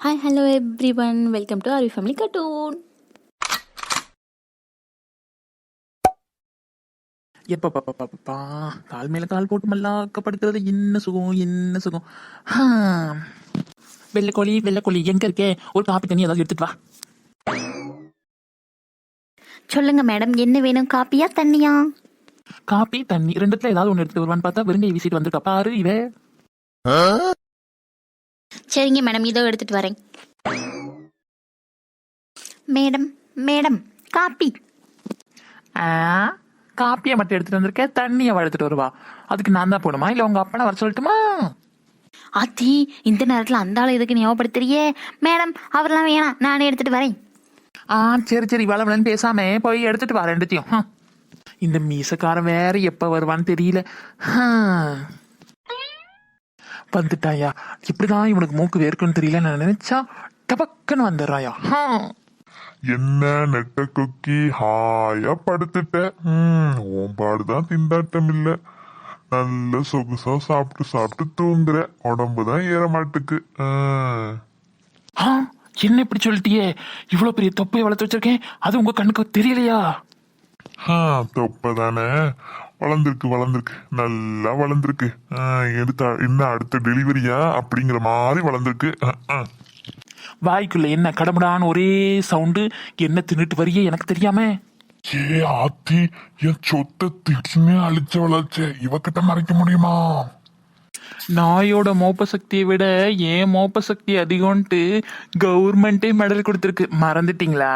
Hi hello everyone welcome to R V family cartoon எப்பப்பா கால் மேல கால் போட்டு மல்லாக்கப்படுத்துறது. என்ன சுகம் என்ன சுகம். வெள்ளைக்கோழி வெள்ளைக்கோழி எங்க இருக்கே? ஒரு காப்பி தண்ணி ஏதாவது எடுத்துட்டு வா. சொல்லுங்க மேடம் என்ன வேணும்? காப்பியா தண்ணியா? காப்பி தண்ணி. ரெண்டுத்துல ஏதாவது ஒன்று எடுத்துட்டு வருவான்னு பார்த்தா வெறுங்கை வீசிட்டு வந்திருக்கா. பாரு இவ. சரிங்க மேடம் இதோ எடுத்துட்டு வரேன். Madam madam copy. ஆ, காப்பியை மட்டும் எடுத்துட்டு வந்திருக்க தண்ணியை அவ எடுத்துட்டு வருவா. அதுக்கு நான் தான் போகணுமா? இல்ல உங்க அப்பனை வர சொல்லட்டுமா? ஆத்தி இந்த நேரத்தில் அந்த ஆள் எதுக்கு ஞாபகப்படுத்துறியே மேடம் அவரெல்லாம் வேணாம். நானே எடுத்துட்டு வரேன். ஆ சரி சரி. வளவலன்னு பேசாம போய் எடுத்துட்டு வா ரெண்டுத்தையும். ஹம். இந்த மீசக்காரன் வேற எப்ப வருவான்னு தெரியல. வந்துட்டாயா? இப்படிதான் இவனுக்கு மூக்கு வேர்க்குன்னு தெரியல நான் நினைச்சா டபக்குன்னு வந்துடுறாயா. என்ன நெட்ட கொக்கி? ஹாயா படுத்துட்ட. உன் பாடுதான் திண்டாட்டம் இல்ல. நல்ல சொகுசா சாப்பிட்டு சாப்பிட்டு தூங்குற. உடம்பு தான் ஏற மாட்டுக்கு என்ன இப்படி சொல்லிட்டியே? இவ்வளவு பெரிய தொப்பையை வளர்த்து வச்சிருக்கேன். அது உங்க கண்ணுக்கு தெரியலையா? ஆ, தொப்பதானே வளர்ந்துருக்கு வளர்ந்துருக்கு. நல்லா வளர்ந்துருக்கு. எடுத்த என்ன அடுத்த டெலிவரியா அப்படிங்கிற மாதிரி வளர்ந்துருக்கு. வாய்க்குள்ள என்ன கடமுடான்னு ஒரே சவுண்டு என்ன தின்னுட்டு வரியே? எனக்கு தெரியாம. ஏ ஆத்தி என் சொத்தை திடீர்னு அழிச்ச வளர்ச்ச இவகிட்ட மறைக்க முடியுமா? நாயோட மோப்ப சக்தியை விட ஏன் மோப்ப சக்தி அதிகம்ன்ட்டு கவர்மெண்டே மெடல் கொடுத்துருக்கு. மறந்துட்டீங்களா?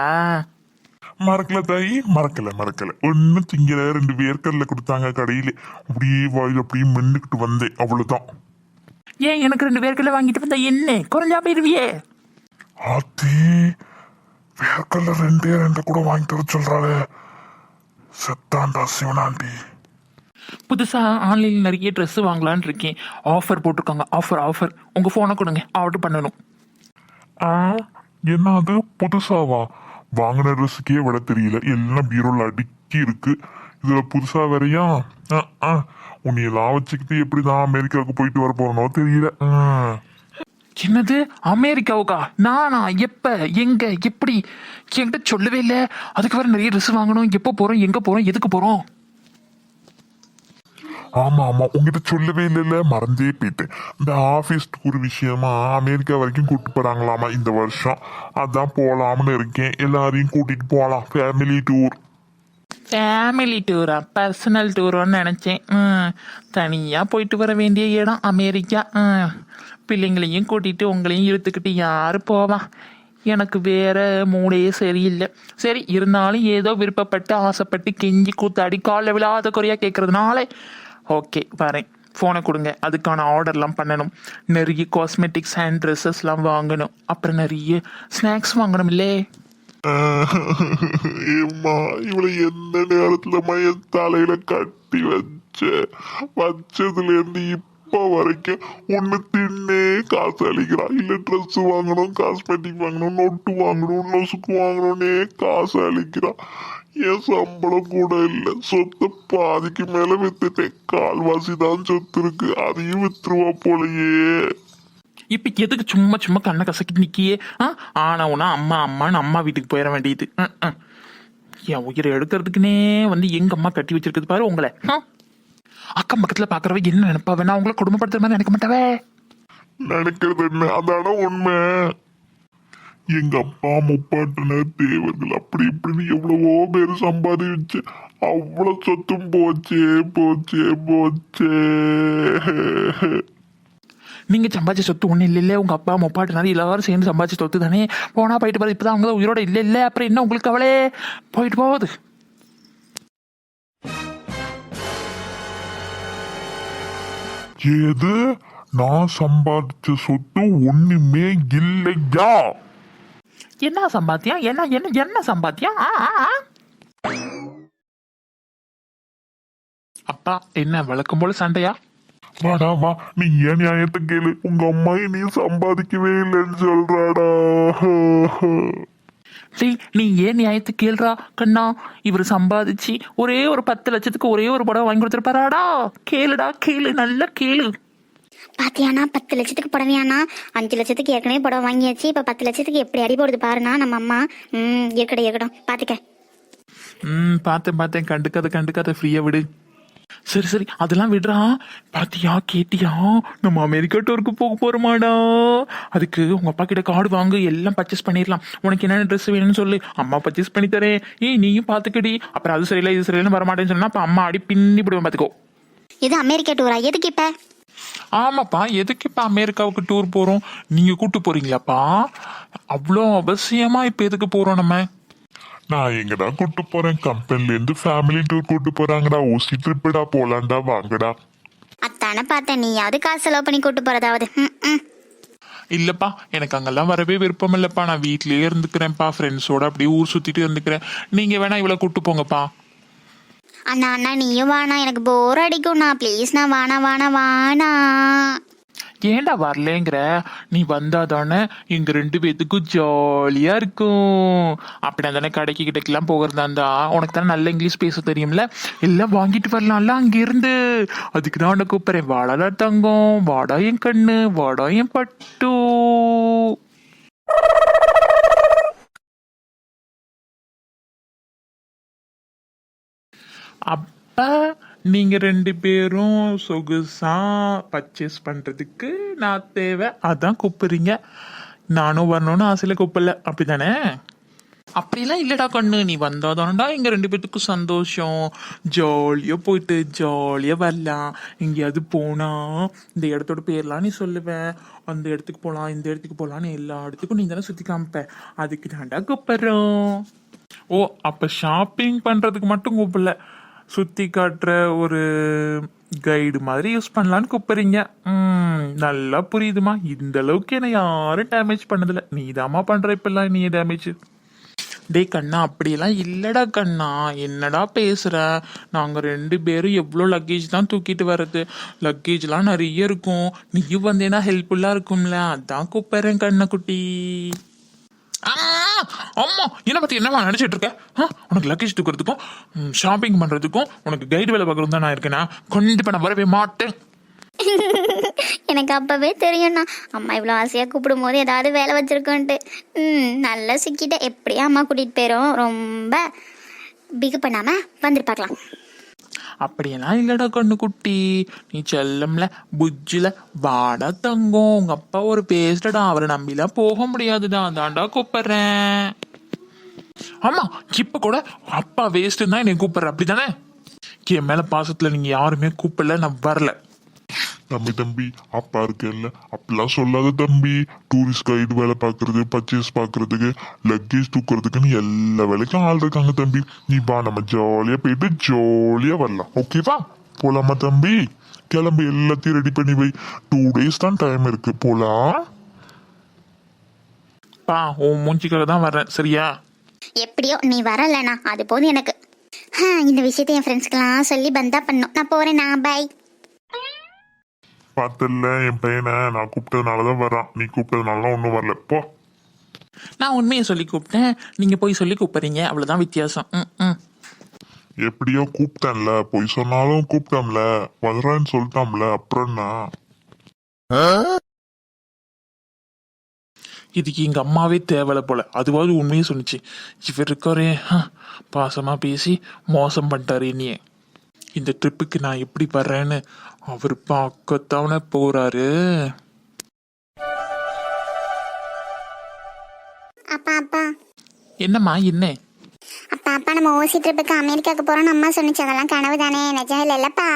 மறக்கல தாயி? மறக்கல மறக்கல. ஒன்னு திங்கல ரெண்டு வேர்க்கல்ல கொடுத்தாங்க கடையில. அப்படியே வாயில் அப்படியே மென்னுக்கிட்டு வந்தேன். அவ்வளவுதான். ஏன் எனக்கு ரெண்டு பேருக்குள்ள வாங்கிட்டு வந்தா என்ன? குறைஞ்சா போயிருவியே. ஆத்தி வேர்க்கல்ல ரெண்டே ரெண்டு கூட வாங்கிட்டு வர சொல்றாளே. செத்தாண்டா சிவனாண்டி புதுசா ஆன்லைன்ல நிறைய Dress வாங்கலாம்னு இருக்கேன். ஆஃபர் போட்டிருக்காங்க. ஆஃபர் ஆஃபர் உங்க போனை கொடுங்க. ஆர்டர் பண்ணணும். ஆ என்ன அது புதுசாவா? வாங்கின ட்ரெஸ்ஸுக்கே விட தெரியல. எல்லாம் பீரோல அடுக்கி இருக்கு. இதுல புதுசா வேறையா? ஆ, ஆ. உன்னையெல்லாம் வச்சுக்கிட்டு எப்படிதான் அமெரிக்காவுக்கு போயிட்டு வர போறனோ தெரியல. ஆ. என்னது? அமெரிக்காவுக்கா? நானா? எப்ப? எங்க? எப்படி? என்கிட்ட சொல்லவே இல்லை. அதுக்கு வேற நிறைய ட்ரெஸ் வாங்கணும். எப்போ போறோம்? எங்க போறோம்? எதுக்கு போறோம்? ஆமா ஆமா. உங்ககிட்ட சொல்லவே இல்லைல்ல? மறந்தே போயிட்டேன். இந்த ஆபீஸ் டூர் விஷயமா அமெரிக்கா வரைக்கும் கூட்டு போறாங்களாமா இந்த வருஷம்? அதான் போலாம்னு இருக்கேன். எல்லாரையும் கூட்டிட்டு போலாம். ஃபேமிலி டூர் ஃபேமிலி டூரா பர்சனல் டூரோன்னு நினச்சேன். தனியாக தனியா போயிட்டு வர வேண்டிய இடம் அமெரிக்கா. பிள்ளைங்களையும் கூட்டிட்டு உங்களையும் இழுத்துக்கிட்டு யாரு போவா? எனக்கு வேற மூடே சரியில்லை. சரி இருந்தாலும் ஏதோ விருப்பப்பட்டு ஆசைப்பட்டு கெஞ்சி கூத்தாடி காலில் விழாத குறையா கேட்கறதுனால ஓகே வரேன் ஃபோனை கொடுங்க. அதுக்கான ஆர்டர்லாம் பண்ணணும். நிறைய காஸ்மெட்டிக்ஸ் அண்ட் ட்ரெஸ்ஸஸ்லாம் வாங்கணும். அப்புறம் நிறைய ஸ்நாக்ஸ் வாங்கணும் இல்லே ஏம்மா இவளை எந்த நேரத்தில் என் தலையில கட்டி வச்ச? வச்சதுலேருந்து இப்போ வரைக்கும் ஒன்று தின்னே காசு அளிக்கிறா இல்லை ட்ரெஸ்ஸு வாங்கணும் காஸ்மெட்டிக் வாங்கணும் நொட்டு வாங்கணும் நொசுக்கு வாங்கணும்னே காசு அழிக்கிறா. என் சம்பளம் கூட இல்ல. சொத்தை பாதிக்கு மேல வித்துட்டேன். கால்வாசி தான் சொத்து இருக்கு. அதையும் வித்துருவா போலயே. இப்ப எதுக்கு சும்மா சும்மா கண்ணை கசக்கிட்டு நிக்கியே? ஆனவுனா அம்மா அம்மான்னு அம்மா வீட்டுக்கு போயிட வேண்டியது. என் உயிரை எடுக்கிறதுக்குனே வந்து எங்க அம்மா கட்டி வச்சிருக்குது பாரு உங்களை? அக்கம் பக்கத்துல பாக்குறவ என்ன நினைப்பா? வேணா உங்களை குடும்பப்படுத்துற மாதிரி நினைக்க மாட்டாவே? நினைக்கிறது என்ன? அதான உண்மை. எங்க அப்பா முப்பாட்டினர் தேவர்கள் அப்படி இப்படின்னு எவ்வளவோ பேர் சம்பாதிச்சு அவ்வளவு சொத்தும் போச்சே போச்சே போச்சே. நீங்க சம்பாதிச்ச சொத்து ஒண்ணு இல்ல இல்ல. உங்க அப்பா முப்பாட்டினாரு எல்லாரும் சேர்ந்து சம்பாதிச்ச சொத்து தானே? போனா போயிட்டு போறது இப்பதான் அவங்க உயிரோட இல்ல இல்ல. அப்புறம் என்ன உங்களுக்கு அவளே போயிட்டு போகுது. ஏது? நான் சம்பாதிச்ச சொத்து ஒண்ணுமே இல்லையா? என்ன சம்பாத்தியம்? என்ன என்ன என்ன சம்பாத்தியம். அப்பா என்ன வழக்கம் போல சண்டையா? வாடா வா. நீ ஏன் நியாயத்தை கேளு? உங்க அம்மா நீ சம்பாதிக்கவே இல்லைன்னு சொல்றாடா. டேய் நீ ஏன் நியாயத்தை கேள்றா? கண்ணா இவர் சம்பாதிச்சு ஒரே ஒரு பத்து லட்சத்துக்கு ஒரே ஒரு படம் வாங்கி கொடுத்துருப்பாராடா. கேளுடா கேளு நல்லா கேளு. பாத்தியானா பத்து லட்சத்துக்கு புடவையானா? அஞ்சு லட்சத்துக்கு ஏற்கனவே புடவை வாங்கியாச்சு. இப்ப பத்து லட்சத்துக்கு எப்படி அடி போடுது பாருனா நம்ம அம்மா. ம் இருக்கட்டும் இருக்கட்டும். பாத்துக்க. ம் பார்த்தேன் பார்த்தேன் கண்டுக்காத கண்டுக்காத. ஃப்ரீயா விடு. சரி சரி. அதெல்லாம் விடுறா. பாத்தியா கேட்டியா? நம்ம அமெரிக்கா டூருக்கு போக போறோமாடா. அதுக்கு உங்க அப்பா கிட்ட கார்டு வாங்கு. எல்லாம் பர்ச்சேஸ் பண்ணிடலாம் உனக்கு என்னென்ன ட்ரெஸ் வேணும்னு சொல்லு. அம்மா பர்ச்சேஸ் பண்ணி தரேன். ஏய் நீயும் பாத்துக்கடி. அப்புறம் அது சரியில்லை இது சரியில்லைன்னு வரமாட்டேன்னு சொன்னா அப்ப அம்மா அடி பின்னி விடுவேன் பாத்துக்கோ. இது அமெரிக்கா டூரா எதுக்கு இப்ப? ஆமாப்பா எதுக்கு இப்ப அமெரிக்காவுக்கு டூர் போறோம்? நீங்க கூட்டு போறீங்களாப்பா? அவ்வளோ அவசியமா இப்ப எதுக்கு போறோம் நம்ம? நான் எங்கடா கூட்டு போறேன். கம்பெனில இருந்து ஃபேமிலி டூர் கூட்டு போறாங்கடா. ஊசி ட்ரிப்புடா போலாம்டா வாங்கடா. அத்தானே பார்த்தேன். நீயாவது காசு செலவு பண்ணி கூட்டு போறதாவது. இல்லப்பா எனக்கு அங்கெல்லாம் வரவே விருப்பம் இல்லப்பா. நான் வீட்லயே இருந்துக்கிறேன்ப்பா. ஃப்ரெண்ட்ஸோட அப்படியே ஊர் சுத்திட்டு இருந்துக்கிறேன். நீங்க வேணா இவ்வளவு கூட்டு போங்கப்பா. அண்ணா அண்ணா நீயும் வாணா எனக்கு போர் அடிக்கும்ண்ணா. ப்ளீஸ் நான் வாணா வாணா ஏன்டா வரலங்கிற? நீ வந்தாதானே எங்க ரெண்டு பேத்துக்கும் ஜாலியா இருக்கும். அப்படி தானே கடைக்கு கிட்டக்கெல்லாம் போகிறதா இருந்தா? உனக்கு தானே நல்ல இங்கிலீஷ் பேச தெரியும்ல? எல்லாம் வாங்கிட்டு வரலாம்ல அங்கிருந்து. அதுக்கு தான் உன்னை கூப்பிடுறேன். வாடாடா தங்கம். வாடா என் கண்ணு. வாடா என் பட்டு. அப்ப நீங்க ரெண்டு பேரும் சொகுசா பர்ச்சேஸ் பண்றதுக்கு நான் தேவை. அதான் கூப்பிடுறீங்க. நானும் வரணும்னு ஆசையில கூப்பிடல. அப்படிதானே அப்படிலாம் இல்லடா கண்ணு. நீ வந்தாதானடா எங்கள் ரெண்டு பேத்துக்கும் சந்தோஷம். ஜாலியா போயிட்டு ஜாலியா வரலாம். எங்கேயாவது போனா இந்த இடத்தோட பேர்லாம் நீ சொல்லுவேன் அந்த இடத்துக்கு போலாம் இந்த இடத்துக்கு போகலான்னு எல்லா இடத்துக்கும் நீ தானே சுத்தி காமிப்ப. அதுக்கு தான்டா கூப்பிடுறோம். ஓ அப்ப ஷாப்பிங் பண்றதுக்கு மட்டும் கூப்பிடல. சுத்தி காட்டுற ஒரு கைடு மாதிரி யூஸ் பண்ணலான்னு கூப்பிடுறீங்க. நல்லா புரியுதுமா. இந்த அளவுக்கு என்ன யாரும் டேமேஜ் பண்ணதில்ல. நீதாம்மா பண்ற இப்பெல்லாம் நீ டேமேஜ் டே கண்ணா அப்படியெல்லாம் இல்லடா கண்ணா. என்னடா பேசுற? நாங்க ரெண்டு பேரும் எவ்வளோ லக்கேஜ் தான் தூக்கிட்டு வர்றது. லக்கேஜ்லாம் நிறைய இருக்கும். நீயும் வந்தேன்னா ஹெல்ப்ஃபுல்லா இருக்கும்ல. அதான் கூப்பிடுறேன் கண்ணா குட்டி. ஆ, அம்மா என்ன பத்தி என்னவா நினைச்சிட்டு இருக்க? உனக்கு லக்கேஜ் தூக்குறதுக்கும் ஷாப்பிங் பண்றதுக்கும் உனக்கு கைடு வேலை பார்க்கறது தான் நான் இருக்கேனா? கண்டிப்பா நான் வரவே மாட்டேன். எனக்கு அப்பவே தெரியும்ண்ணா. அம்மா இவ்வளோ ஆசையாக கூப்பிடும் போது ஏதாவது வேலை வச்சிருக்கோன்ட்டு. ம் நல்லா சிக்கிட்ட எப்படியா அம்மா கூட்டிகிட்டு போயிரும்? ரொம்ப பிகு பண்ணாமல் வந்துட்டு பார்க்கலாம். அப்படியெல்லாம் இல்லடா கண்ணு குட்டி நீ செல்லம்ல புஜ்ஜில வாடா தங்கம் உங்க அப்பா ஒரு பேசுடா அவரை நம்பிலாம் போக முடியாதுதான் தாண்டா கூப்பிடுறேன். ஆமா இப்ப கூட அப்பா வேஸ்ட் தான் என்னை கூப்பிடுற அப்படிதானே? என் மேல பாசத்துல நீங்க யாருமே கூப்பிடல நான் வரல. தம்பி தம்பி அப்பா இருக்கேன்ல அப்படிலாம் சொல்லாத தம்பி. டூரிஸ்ட் கைடு வேலை பார்க்கறது பர்ச்சேஸ் பார்க்கறதுக்கு லக்கேஜ் தூக்குறதுக்குன்னு எல்லா வேலைக்கும் ஆள் இருக்காங்க தம்பி. நீ வா நம்ம ஜாலியா போயிட்டு ஜாலியா வரலாம். ஓகேவா போலாமா தம்பி? கிளம்பி எல்லாத்தையும் ரெடி பண்ணி வை. டூ டேஸ் தான் டைம் இருக்கு. போலாம். பா உன் மூஞ்சிக்கிற தான் வரேன் சரியா? எப்படியோ நீ வரலண்ணா. அது போதும் எனக்கு. இந்த விஷயத்தை என் ஃப்ரெண்ட்ஸ்க்கெல்லாம் சொல்லி பந்தா பண்ணும் நான் போகிறேண்ணா பாய் பார்த்தல என் பையனை நான் கூப்பிட்டதுனாலதான் வரான் நீ கூப்பிட்டதுனால ஒன்றும் வரல. போ. நான் உண்மையை சொல்லி கூப்பிட்டேன். நீங்க போய் சொல்லி கூப்பிடுறீங்க. அவ்வளவுதான் வித்தியாசம். ம் ம். எப்படியோ கூப்பிட்டேன்ல. பொய் சொன்னாலும் கூப்பிட்டோம்ல. வர்றேன்னு சொல்லிட்டோம்ல. அப்புறம்னா இதுக்கு எங்க அம்மாவே தேவையில்ல போல. அதுவாவது உண்மையை சொன்னுச்சு. இவர் இருக்காரே. பாசமா பேசி மோசம் பண்ணிட்டாரு என்னைய இந்த ட்ரிப்புக்கு நான் எப்படி வர்றேன்னு அவர் பார்க்கத்தானே போறாரு. அப்பா அப்பா. என்னம்மா என்ன? அப்பா அப்பா நம்ம ஓசி ட்ரிப்புக்கு அமெரிக்காவுக்கு போகிறோம்னு அம்மா சொன்னிச்சு. அதெல்லாம் கனவு தானே. நிஜம் இல்லைல்லப்பா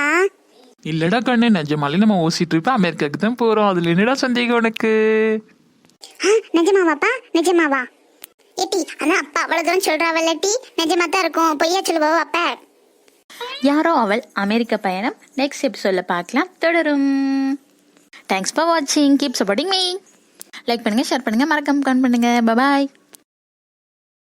இல்லடா கண்ணு நிஜமாலே நம்ம ஓசி ட்ரிப் அமெரிக்காவுக்கு தான் போறோம். அதுல என்னடா சந்தேகம் உனக்கு? ஆ, நிஜமாவாப்பா நிஜமாவா? ஏட்டி அதான் அப்பா அவ்வளோ தூரம் சொல்கிறாவல்ல டி நிஜமா தான் இருக்கும். பொய்யா சொல்லுவாவோ அப்பா? யாரோ அவள் அமெரிக்க பயணம். நெக்ஸ்ட் எபிசோட்ல பார்க்கலாம். தொடரும். தேங்க்ஸ் ஃபார் வாட்சிங் கீப் சப்போர்ட்டிங் மீ லைக் பண்ணுங்க ஷேர் பண்ணுங்க மறக்காம கமெண்ட் பண்ணுங்க. பாய்